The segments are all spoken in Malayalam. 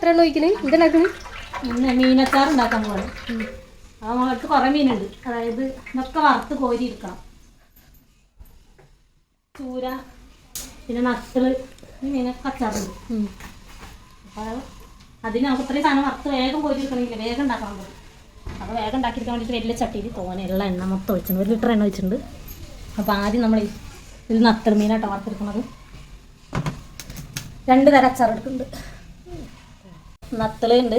എത്ര ഒഴിക്കണേ? ഇതിനകത്ത് ഇന്ന് മീനച്ചാർ ഉണ്ടാക്കാൻ പോലെ അപ്പോൾ നമ്മൾക്ക് കുറേ മീനുണ്ട്. അതായത് ഇതൊക്കെ വറുത്ത് കോരി എടുക്കണം. ചൂര പിന്നെ നക്കൾ മീനൊക്കെ അച്ചാറുണ്ട് അപ്പോൾ അതിന് നമുക്ക് ഇത്രയും സാധനം വറുത്ത് വേഗം കോരി എടുക്കണമെങ്കിൽ വേഗം ഉണ്ടാക്കാൻ പോകും അപ്പോൾ വേഗം ഉണ്ടാക്കിയെടുക്കാൻ വേണ്ടിയിട്ട് വലിയ ചട്ടിയിൽ തോനെയുള്ള എണ്ണ മൊത്തം ഒഴിച്ചിട്ടുണ്ട്. ഒരു ലിറ്റർ എണ്ണ ഒഴിച്ചിട്ടുണ്ട്. അപ്പോൾ ആദ്യം നമ്മൾ ഇത് നത്തൾ മീനാട്ടോ വറുത്തെടുക്കുന്നത്. രണ്ട് തരം അച്ചാർ എടുക്കുന്നുണ്ട്. നത്തളുണ്ട്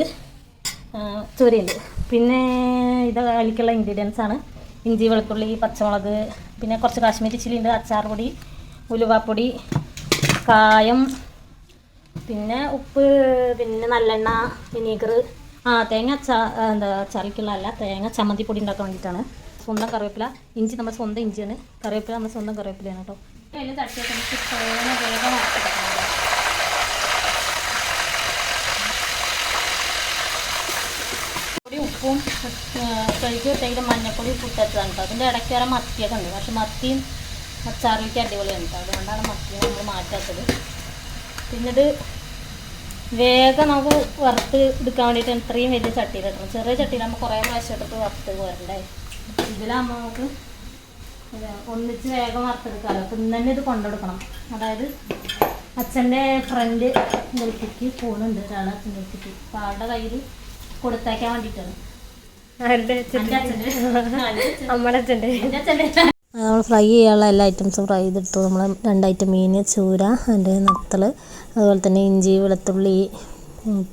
ചൂരയുണ്ട്. പിന്നെ ഇത് ഇൻഗ്രീഡിയൻസ് ആണ്. ഇഞ്ചി വെളുത്തുള്ളി പച്ചമുളക് പിന്നെ കുറച്ച് കാശ്മീരി ചില്ലി ഉണ്ട് അച്ചാർ പൊടി ഉലുവാപ്പൊടി കായം പിന്നെ ഉപ്പ് പിന്നെ നല്ലെണ്ണ വിനീഗർ ആ തേങ്ങ അച്ചാ എന്താ അച്ചാറിക്കുള്ള അല്ല തേങ്ങ ചമ്മന്തി പൊടി ഉണ്ടാക്കാൻ വേണ്ടിയിട്ടാണ്. സ്വന്തം കറിവേപ്പില. ഇഞ്ചി നമ്മുടെ സ്വന്തം ഇഞ്ചിയാണ്. കറിവേപ്പില നമ്മുടെ സ്വന്തം കറിവേപ്പിലയാണ് കേട്ടോ. അതിൽ തട്ടിയൊക്കെ വേഗം വറുത്തെടുക്കണം പൊടി ഉപ്പും കഴുകി ഇട്ടെങ്കിലും മഞ്ഞപ്പൊടി പുട്ടച്ചതാണ് കേട്ടോ. അതിന്റെ ഇടയ്ക്ക് വരെ മത്തിയൊക്കെ ഉണ്ട്. പക്ഷെ മത്തിയും അച്ചാറിലേക്ക് അടിപൊളിയാണ് കേട്ടോ. അതുകൊണ്ടാണ് മത്തി നമ്മൾ മാറ്റാത്തത്. പിന്നീട് വേഗം നമുക്ക് വറുത്ത് എടുക്കാൻ വേണ്ടിയിട്ട് ഇത്രയും വലിയ ചട്ടിയിൽ ഇടണം. ചെറിയ ചട്ടിയിലാകുമ്പോൾ കുറേ പ്രാവശ്യം ഇട്ടിട്ട് വറുത്ത് പോരണ്ടേ? ഇതിലാകുമ്പോൾ നമുക്ക് ഒന്നിച്ച് വേഗം വറുത്തെടുക്കാമല്ലോ അപ്പം ഇന്ന് തന്നെ ഇത് കൊണ്ടെടുക്കണം. അതായത് അച്ഛന്റെ ഫ്രണ്ട് ഗൾഫിക്ക് പോകുന്നുണ്ട് ഒരാൾ അച്ഛന്റെ ഗൾഫിക്ക്. അപ്പോൾ ആളുടെ കയ്യിൽ കൊടുത്തയക്കാൻ വേണ്ടിയിട്ടാണ്. ആരുടെ നമ്മൾ ഫ്രൈ ചെയ്യാനുള്ള എല്ലാ ഐറ്റംസും ഫ്രൈ ചെയ്തെടുത്തു. നമ്മൾ രണ്ട് ഐറ്റം മീൻ ചൂര അതിന്റെ നത്തൽ അതുപോലെ തന്നെ ഇഞ്ചി വെളുത്തുള്ളി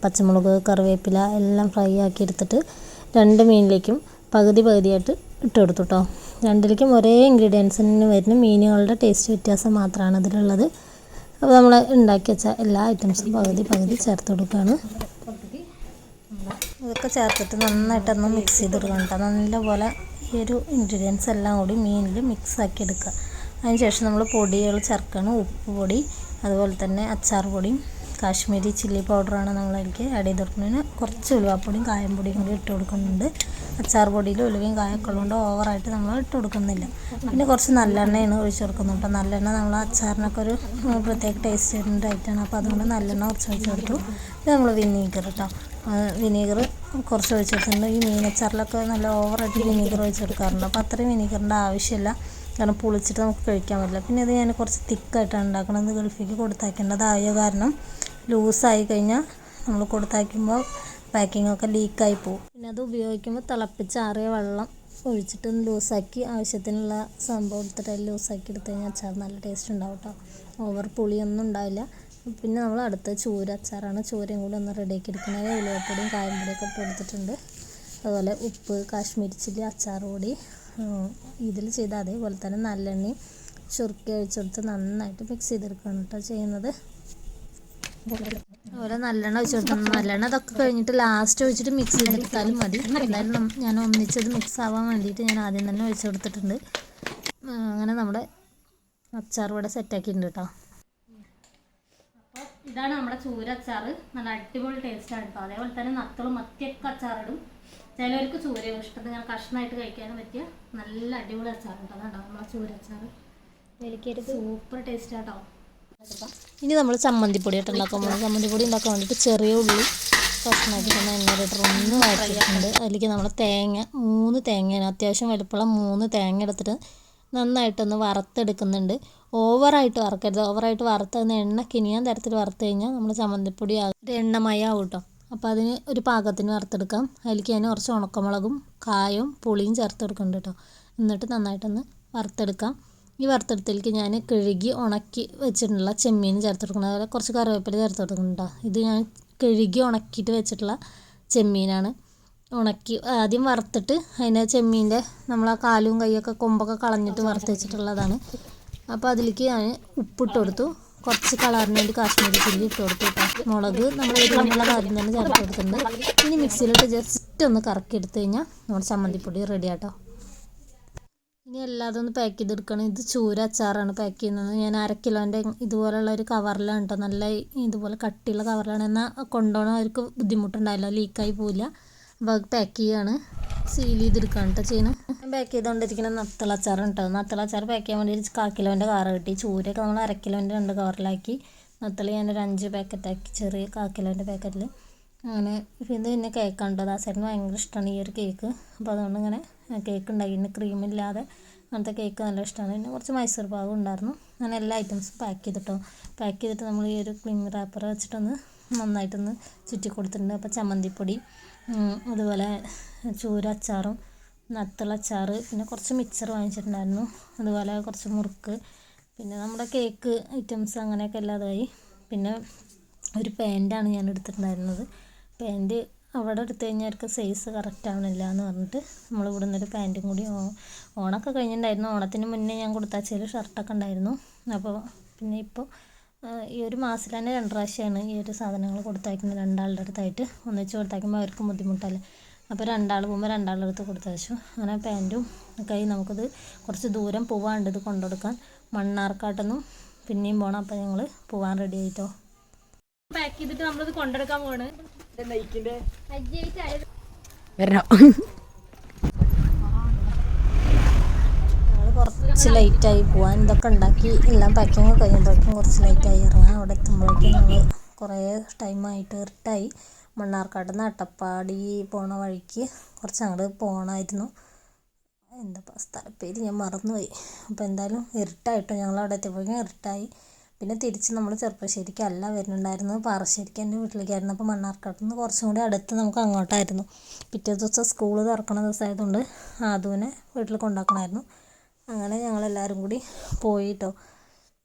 പച്ചമുളക് കറിവേപ്പില എല്ലാം ഫ്രൈ ആക്കി എടുത്തിട്ട് രണ്ട് മീനിലേക്കും പകുതി പകുതിയായിട്ട് ഇട്ട് കൊടുത്തു കേട്ടോ രണ്ടിലേക്കും ഒരേ ഇൻഗ്രീഡിയൻസിന് വരുന്ന മീനുകളുടെ ടേസ്റ്റ് വ്യത്യാസം മാത്രമാണ് അതിലുള്ളത്. അപ്പോൾ നമ്മൾ ഉണ്ടാക്കി വെച്ച എല്ലാ ഐറ്റംസും പകുതി പകുതി ചേർത്ത് കൊടുക്കുകയാണ്. ഇതൊക്കെ ചേർത്തിട്ട് നന്നായിട്ടൊന്ന് മിക്സ് ചെയ്ത് കൊടുക്കണം കേട്ടോ. നല്ലപോലെ ഈ ഒരു ഇൻഗ്രീഡിയൻസ് എല്ലാം കൂടി മീനിൽ മിക്സ് ആക്കി എടുക്കുക. അതിനുശേഷം നമ്മൾ പൊടികൾ ചേർക്കണം ഉപ്പ് പൊടി അതുപോലെ തന്നെ അച്ചാർ പൊടിയും കാശ്മീരി ചില്ലി പൗഡറാണ് എനിക്ക് ആഡ് ചെയ്ത് കൊടുക്കുന്നതിന് കുറച്ച് ഉലുവാപ്പൊടിയും കായം പൊടിയും കൂടി ഇട്ട് കൊടുക്കുന്നുണ്ട്. അച്ചാർ പൊടിയിൽ ഉലുവയും കായൊക്കെ കൊണ്ട് ഓവറായിട്ട് നമ്മൾ ഇട്ട് കൊടുക്കുന്നില്ല. പിന്നെ കുറച്ച് നല്ലെണ്ണയാണ് ഒഴിച്ച് കൊടുക്കുന്നത് കേട്ടോ നല്ലെണ്ണ നമ്മൾ അച്ചാറിനൊക്കെ ഒരു പ്രത്യേക ടേസ്റ്റ് ആയിട്ടാണ് അപ്പോൾ അതുകൊണ്ട് നല്ലെണ്ണ കുറച്ച് ഒഴിച്ച് കൊടുത്തു. ഇത് നമ്മൾ വിനീഗർ കേട്ടോ വിനീഗർ കുറച്ച് ഒഴിച്ച് കൊടുത്തിട്ടുണ്ട്. ഈ മീനച്ചാറിലൊക്കെ നല്ല ഓവറായിട്ട് വിനീഗർ ഒഴിച്ച് കൊടുക്കാറുണ്ട്. അപ്പോൾ അത്രയും വിനീഗറിന്റെ ആവശ്യമില്ല. കാരണം പുളിച്ചിട്ട് നമുക്ക് കഴിക്കാൻ പറ്റില്ല. പിന്നെ ഇത് ഞാൻ കുറച്ച് തിക്കായിട്ടാണ് ഉണ്ടാക്കുന്നത് ഗൾഫിലേക്ക് കൊടുത്തയക്കേണ്ടതായ കാരണം ലൂസായി കഴിഞ്ഞാൽ നമ്മൾ കൊടുത്തയക്കുമ്പോൾ പാക്കിംഗ് ഒക്കെ ലീക്കായി പോകും പിന്നെ അത് ഉപയോഗിക്കുമ്പോൾ തിളപ്പിച്ചാറിയ വെള്ളം ഒഴിച്ചിട്ട് ലൂസാക്കി ആവശ്യത്തിനുള്ള സംഭവം എടുത്തിട്ട് ലൂസാക്കി എടുത്തു കഴിഞ്ഞാൽ അച്ചാർ നല്ല ടേസ്റ്റ് ഉണ്ടാവും കേട്ടോ ഓവർ പുളിയൊന്നും ഉണ്ടാവില്ല. പിന്നെ നമ്മൾ അടുത്ത ചൂര അച്ചാറാണ്. ചൂരയും കൂടി ഒന്ന് റെഡിയാക്കി എടുക്കുന്നത്. ഉലുവപ്പൊടിയും കായംപൊടിയൊക്കെ ഇട്ട് കൊടുത്തിട്ടുണ്ട്. അതുപോലെ ഉപ്പ് കാശ്മീരി ചില്ലി അച്ചാർ പൊടി ഇതിൽ ചെയ്ത അതേപോലെ തന്നെ നല്ലെണ്ണയും ചുരുക്കി ഒഴിച്ചെടുത്ത് നന്നായിട്ട് മിക്സ് ചെയ്തെടുക്കുകയാണ് കേട്ടോ ചെയ്യുന്നത്. അതുപോലെ നല്ലെണ്ണ വെച്ചിട്ട് കൊടുക്കണം നല്ലെണ്ണ അതൊക്കെ കഴിഞ്ഞിട്ട് ലാസ്റ്റ് ഒഴിച്ചിട്ട് മിക്സ് ചെയ്തെടുത്താലും മതി. എന്തായാലും ഞാൻ ഒന്നിച്ചത് മിക്സ് ആവാൻ വേണ്ടിയിട്ട് ഞാൻ ആദ്യം തന്നെ ഒഴിച്ച് കൊടുത്തിട്ടുണ്ട്. അങ്ങനെ നമ്മുടെ അച്ചാർ ഇവിടെ സെറ്റാക്കിയിട്ടുണ്ട് കേട്ടോ. അപ്പോൾ ഇതാണ് നമ്മുടെ ചൂര അച്ചാർ. നല്ല അടിപൊളി ടേസ്റ്റാണ് കേട്ടോ. അതേപോലെ തന്നെ നത്തളും മത്തിയൊക്കെ അച്ചാറിടും ചിലവർക്ക് ചൂര ഇഷ്ടത്തിന് ഇങ്ങനെ കഷ്ണമായിട്ട് കഴിക്കാനും പറ്റിയ നല്ല അടിപൊളി അച്ചാർ കേട്ടോ. നമ്മുടെ ചൂര അച്ചാർ. സൂപ്പർ ടേസ്റ്റ് ആട്ടോ ഇനി നമ്മൾ ചമ്മന്തിപ്പൊടി ആയിട്ട് ഉണ്ടാക്കാൻ പോകുന്നത് ചമ്മന്തിപ്പൊടി ഉണ്ടാക്കാൻ വേണ്ടിയിട്ട് ചെറിയ ഉള്ളി കഷ്ണമാക്കി തന്നെ എണ്ണ ലിറ്റർ ഒന്ന് വഴറ്റിയിട്ടുണ്ട്. അതിലേക്ക് നമ്മൾ തേങ്ങ മൂന്ന് തേങ്ങയാണ് അത്യാവശ്യം വലുപ്പമുള്ള മൂന്ന് തേങ്ങ എടുത്തിട്ട് നന്നായിട്ടൊന്ന് വറുത്തെടുക്കുന്നുണ്ട്. ഓവറായിട്ട് വറക്കരുത്. ഓവറായിട്ട് വറുത്തതിന് എണ്ണ കിനിയാൻ തരത്തിൽ വറുത്ത് കഴിഞ്ഞാൽ നമ്മൾ ചമ്മന്തിപ്പൊടി ആകും എണ്ണമയാവും കേട്ടോ. അപ്പോൾ അതിന് ഒരു പാകത്തിന് വറുത്തെടുക്കാം. അതിലേക്ക് ഞാൻ കുറച്ച് ഉണക്കമുളകും കായവും പുളിയും ചേർത്ത് കൊടുക്കുന്നുണ്ട് കേട്ടോ. എന്നിട്ട് നന്നായിട്ടൊന്ന് വറുത്തെടുക്കാം. ഈ വറുത്തെടുത്തിലേക്ക് ഞാൻ കഴുകി ഉണക്കി വെച്ചിട്ടുള്ള ചെമ്മീൻ ചേർത്ത് കൊടുക്കുന്നത് അതുപോലെ കുറച്ച് കറിവേപ്പില ചേർത്ത് കൊടുക്കുന്നുണ്ടോ ഇത് ഞാൻ കഴുകി ഉണക്കിയിട്ട് വെച്ചിട്ടുള്ള ചെമ്മീനാണ്. ഉണക്കി ആദ്യം വറുത്തിട്ട് അതിന്റെ ചെമ്മീന്റെ നമ്മൾ ആ കാലും കൈയൊക്കെ കൊമ്പൊക്കെ കളഞ്ഞിട്ട് വറുത്ത് വെച്ചിട്ടുള്ളതാണ്. അപ്പോൾ അതിലേക്ക് ഞാൻ ഉപ്പിട്ട് കൊടുത്തു. കുറച്ച് കളറിന് വേണ്ടി കാശ്മീരി ചില്ലി ഇട്ട് കൊടുത്തു കേട്ടോ മുളക് നമ്മൾ എരിവിനുള്ള കാര്യം തന്നെ ചേർത്ത് കൊടുത്തിട്ടുണ്ട്. ഇനി മിക്സിയിലിട്ട് ജസ്റ്റ് ഒന്ന് കറക്കി എടുത്തു കഴിഞ്ഞാൽ നമ്മുടെ ചമ്മന്തിപ്പൊടി റെഡി ആട്ടോ ഇനി എല്ലാതും ഒന്ന് പാക്ക് ചെയ്തെടുക്കണം. ഇത് ചൂര അച്ചാറാണ് പാക്ക് ചെയ്യുന്നത്. ഞാൻ അര കിലോന്റെ ഇതുപോലുള്ള ഒരു കവറിലാണ് കേട്ടോ നല്ല ഇതുപോലെ കട്ടിയുള്ള കവറിലാണ് എന്നാൽ കൊണ്ടുപോകണം അവർക്ക് ബുദ്ധിമുട്ടുണ്ടാവില്ല. ലീക്കായി പോവില്ല. അപ്പോൾ അത് പാക്ക് ചെയ്യുകയാണ് സീൽ ചെയ്തെടുക്കുകയാണ് കേട്ടോ ചെയ്യുന്നത് പാക്ക് ചെയ്തുകൊണ്ടിരിക്കുന്ന നത്തള അച്ചാറാണ് കേട്ടോ നത്തള അച്ചാർ പാക്ക് ചെയ്യാൻ വേണ്ടി ഒരു കാ കിലോന്റെ കവർ കിട്ടി. ചൂരയൊക്കെ നമ്മൾ അര കിലോന്റെ രണ്ട് കവറിലാക്കി നത്തള ഞാൻ ഒരു അഞ്ച് പാക്കറ്റാക്കി ചെറിയ കാ കിലോന്റെ പാക്കറ്റിൽ അങ്ങനെ ഇത് പിന്നെ കേക്കാണ് കേട്ടോ ദാസേട്ടന് ഭയങ്കര ഇഷ്ടമാണ് ഈ ഒരു കേക്ക് അപ്പോൾ അതുകൊണ്ട് ഇങ്ങനെ കേക്ക് ഉണ്ടാക്കി പിന്നെ ക്രീമില്ലാതെ അങ്ങനത്തെ കേക്ക് നല്ല ഇഷ്ടമാണ് പിന്നെ കുറച്ച് മൈസൂർ പാകം ഉണ്ടായിരുന്നു. അങ്ങനെ എല്ലാ ഐറ്റംസും പാക്ക് ചെയ്തിട്ടോ. പാക്ക് ചെയ്തിട്ട് നമ്മൾ ഈ ഒരു ക്ലിം റാപ്പർ വെച്ചിട്ടൊന്ന് നന്നായിട്ടൊന്ന് ചുറ്റി കൊടുത്തിട്ടുണ്ട്. അപ്പോൾ ചമ്മന്തിപ്പൊടി അതുപോലെ ചൂര അച്ചാറും നത്തുള്ള അച്ചാറ് പിന്നെ കുറച്ച് മിക്സർ വാങ്ങിച്ചിട്ടുണ്ടായിരുന്നു. അതുപോലെ കുറച്ച് മുറുക്ക് പിന്നെ നമ്മുടെ കേക്ക് ഐറ്റംസ് അങ്ങനെയൊക്കെ ഇല്ലാതായി. പിന്നെ ഒരു പാന്റാണ് ഞാൻ എടുത്തിട്ടുണ്ടായിരുന്നത്. പാന്റ് അവിടെ എടുത്തു കഴിഞ്ഞാൽ അവർക്ക് സൈസ് കറക്റ്റ് ആവണില്ല എന്ന് പറഞ്ഞിട്ട് നമ്മൾ ഇവിടെ നിന്നൊരു പാന്റും കൂടി ഓണമൊക്കെ കഴിഞ്ഞിട്ടുണ്ടായിരുന്നു. ഓണത്തിന് മുന്നേ ഞാൻ കൊടുത്തയച്ചതിൽ ഷർട്ടൊക്കെ ഉണ്ടായിരുന്നു. അപ്പോൾ പിന്നെ ഇപ്പോൾ ഈ ഒരു മാസത്തിൽ തന്നെ രണ്ട് പ്രാവശ്യമാണ് ഈ ഒരു സാധനങ്ങൾ കൊടുത്തയക്കുന്നത്. രണ്ടാളുടെ അടുത്തായിട്ട് ഒന്നിച്ച് കൊടുത്തയക്കുമ്പോൾ അവർക്ക് ബുദ്ധിമുട്ടല്ലേ. അപ്പോൾ രണ്ടാൾ പോകുമ്പോൾ രണ്ടാളുടെ അടുത്ത് കൊടുത്തയച്ചു. അങ്ങനെ പാന്റും ഒക്കെ നമുക്കിത് കുറച്ച് ദൂരം പോവാണ്ട് ഇത് കൊണ്ടുകൊടുക്കാൻ. മണ്ണാർക്കാട്ടെന്നും പിന്നെയും പോകണം അപ്പോൾ ഞങ്ങൾ പോകാൻ റെഡി ആയിട്ടോ? പാക്ക് ചെയ്തിട്ട് നമ്മളിത് കൊണ്ടെടുക്കാൻ പോണ് വരണം. കുറച്ച് ലൈറ്റായി പോവാൻ ഇതൊക്കെ ഉണ്ടാക്കി. എല്ലാം പാക്കിങ് കഴിയുമ്പോഴേക്കും കുറച്ച് ലൈറ്റായി. ഇറങ്ങാൻ അവിടെ എത്തുമ്പോഴേക്കും ഞങ്ങൾ കുറേ ടൈമായിട്ട് ഇരുട്ടായി. മണ്ണാർക്കാട് നിന്ന് അട്ടപ്പാടി പോണ വഴിക്ക് കുറച്ച് അങ്ങോട്ട് പോകണമായിരുന്നു എന്താ സ്ഥലപ്പേര് ഞാൻ മറന്നുപോയി. അപ്പോൾ എന്തായാലും ഇരുട്ടായിട്ടോ ഞങ്ങൾ അവിടെ എത്തിയപ്പോഴേക്കും ഇരുട്ടായി. പിന്നെ തിരിച്ച് നമ്മൾ ചെറുപ്പശ്ശേരിക്കല്ല വരുന്നുണ്ടായിരുന്നത് പാറശ്ശേരിക്ക് എന്റെ വീട്ടിലേക്കായിരുന്നു. അപ്പോൾ മണ്ണാർക്കാട്ട് നിന്ന് കുറച്ചും കൂടി അടുത്ത് നമുക്ക് അങ്ങോട്ടായിരുന്നു. പിറ്റേ ദിവസം സ്കൂൾ തുറക്കണ ദിവസമായതുകൊണ്ട് ആദുവിനെ വീട്ടിൽ കൊണ്ടാക്കണമായിരുന്നു അങ്ങനെ ഞങ്ങളെല്ലാവരും കൂടി പോയി കേട്ടോ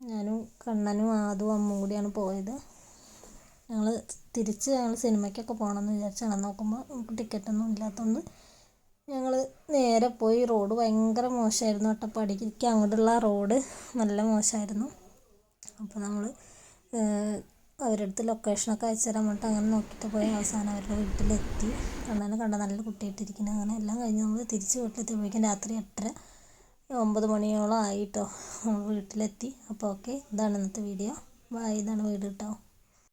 ഞാനും കണ്ണനും ആദു അമ്മും കൂടിയാണ് പോയത്. ഞങ്ങൾ തിരിച്ച് ഞങ്ങൾ സിനിമയ്ക്കൊക്കെ പോകണമെന്ന് വിചാരിച്ചാണ്. നോക്കുമ്പോൾ നമുക്ക് ടിക്കറ്റൊന്നും ഇല്ലാത്തതുകൊണ്ട് ഞങ്ങൾ നേരെ പോയി. റോഡ് ഭയങ്കര മോശമായിരുന്നു. അട്ടപ്പാടിക്ക് അങ്ങോട്ടുള്ള റോഡ് നല്ല മോശമായിരുന്നു. അപ്പോൾ നമ്മൾ അവരുടെ അടുത്ത് ലൊക്കേഷനൊക്കെ അയച്ചു തരാൻ പറഞ്ഞിട്ട് അങ്ങനെ നോക്കിയിട്ട് പോയി. അവസാനം അവരുടെ വീട്ടിലെത്തി. കണ്ണനെ കണ്ട നല്ല കുട്ടിയായിട്ടിരിക്കുന്നു. അങ്ങനെ എല്ലാം കഴിഞ്ഞ് നമ്മൾ തിരിച്ച് വീട്ടിലെത്തിയപ്പോഴേക്കും രാത്രി എട്ടര ഒമ്പത് മണിയോളം ആയിട്ടോ നമ്മൾ വീട്ടിലെത്തി. അപ്പോൾ ഓക്കെ ഇതാണ് ഇന്നത്തെ വീഡിയോ ബായ് ഇതാണ് വീട് കേട്ടോ